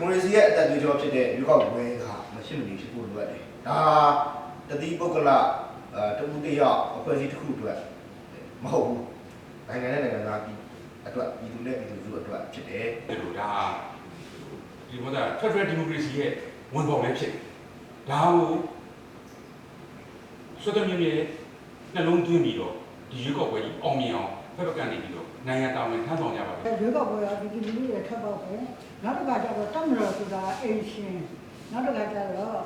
မိုကရေစီရဲ့အသက်သွေးကြောဖြစ်တဲ့ရွေးကောက်ပွဲကမရှင်းမနေဖြစ်ဖို့လိုအပ်တယ်ဒါတတိပုဂ္ဂလအဲတမှုတရအဖွဲ့အစည်းတစ်ခုအတွက်မဟုတ်ဘူးနိုင်ငံနဲ့နိုင်ငံသားပြည်အတွက်ပြည်သူနဲ့ပြည်သူစုအတွက်ဖြစ်တယ်ဒီလိုဒါဒီဘောတာဖက်ဒရယ်ဒီမိုကရေစီရဲ့ဝန်ပေါ်လည်းဖြစ်တယ်ဒါကိုစွတ်တမြင့်ရဲ့နှလုံးသွင်းပြီးတော့ဒီရွေးကောက်ပွဲကြီးအောင်မြင်အောင် ဖက်ဖက်ကနေပြီးတော့နိုင်ငံတာဝန်ထမ်းဆောင်ကြပါမယ်ရွေးကောက်ပွဲကဒီဒီလူတွေထပ်ပေါက်တယ်နောက်တစ်ခါကျတော့တက်မတော်ဆိုတာအိမ်ရှင်နောက်တစ်ခါကျတော့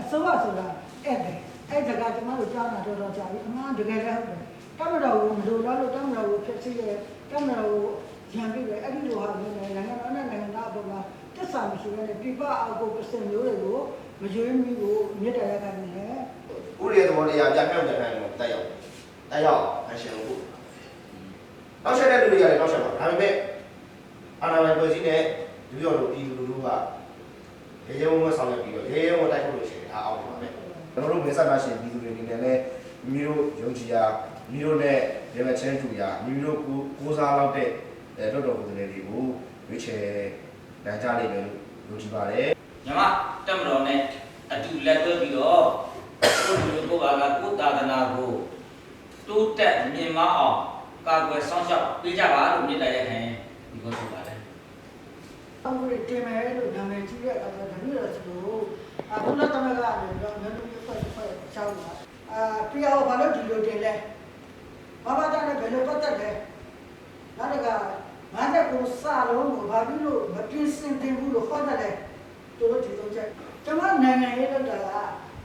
အစိုးရဆိုတာအဲ့ဒါအဲ့ဒါကကျွန်တော်တို့ကြားတာတော်တော်ကြာပြီအမှန်တကယ်လည်းဟုတ်တယ်တက်မတော်ကိုမလိုလားလို့တက်မတော်ကိုဖြစ်စီရဲတက်မတော်ကိုရံပြီးတယ်အဲ့ဒီလိုဟာမျိုးနဲ့နိုင်ငံတော်နဲ့နိုင်ငံသားအပေါ်မှာတက်ဆာမရှိဘဲနဲ့ပြပအောက်ကိုပစင်မျိုးတွေကိုမရွေးမိကိုမြစ်တယ်ခိုင်းနေတယ်ဥရိယသဘောတရားပြမြောက်တဲ့နိုင်ငံကိုတက်ရောက်တက်ရောက်အရှင်လို့ နောက်ဆက်တဲ့လူတွေရတယ်နောက်ဆက်ပါဒါပေမဲ့အာဏာပိုင်ဖွဲ့စည်းတဲ့လူရောတို့ပြည်သူလူထုကရေရဲဝုန်းဝဆောင်ရွက်ပြီးတော့ရေရဲဝုန်းတိုက်ထုတ်လို့ရှိရင်ဒါအောင်ပါပဲကျွန်တော်တို့မေဆတ်မရှင်ပြည်သူတွေအနေနဲ့လည်းမိမိတို့ယုံကြည်ရာမိမိတို့နဲ့ရေမချင်းတူရာမိမိတို့ကိုကိုးစားလောက်တဲ့အဲတော်တော်ကိုယ်စားလှယ်တွေကိုရွေးချယ်နိုင်ကြလိမ့်မယ်လို့ယုံကြည်ပါတယ်ညီမတက်မတော်နဲ့အတူလက်တွဲပြီးတော့ကိုယ်လူကိုယ်ပါကကိုယ်သာသနာကိုတိုးတက်မြင့်မားအောင် ကာကွယ်ဆောင်ရှောက်ပေးကြပါလို့မြစ်တယ်ရခိုင်ဒီကိုဆိုပါတယ်အမှုတွေတင်မယ်လို့နာမည်ကြီးတဲ့အခါကျတော့ဒါမျိုးတော့ဆိုလို့အခုလည်းတမကလည်းတော့မျိုးမျိုးဖွဲ့ဖွဲ့ရှောင်းတာအာပြအောင်ဘာလို့ဒီလိုတင်လဲဘာမှတန်းနဲ့ဘယ်လိုပတ်သက်လဲနောက်တကငါတဲ့ကိုစလုံးကိုဘာဖြစ်လို့မပြင်းစင်တင်ဘူးလို့ဟောတယ်လေတို့တို့ဒီလိုချက်ကျွန်မနိုင်ငံရေးလောက်တာက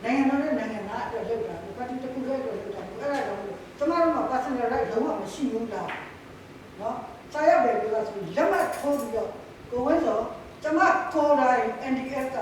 နိုင်ငံတော်နဲ့နိုင်ငံသားအတွက်လောက်တာပါတီတစ်ခုတည်းအတွက်လောက်တာအဲ့ဒါတော့ကျွန်မတို့မှာ personal right လုံးဝမရှိဘူးလားနော်စာရတယ်ပြောဆိုလက်မှတ်ထိုးပြီးတော့ကိုဝင်းစောကျမကိုယ်တိုင် NDF က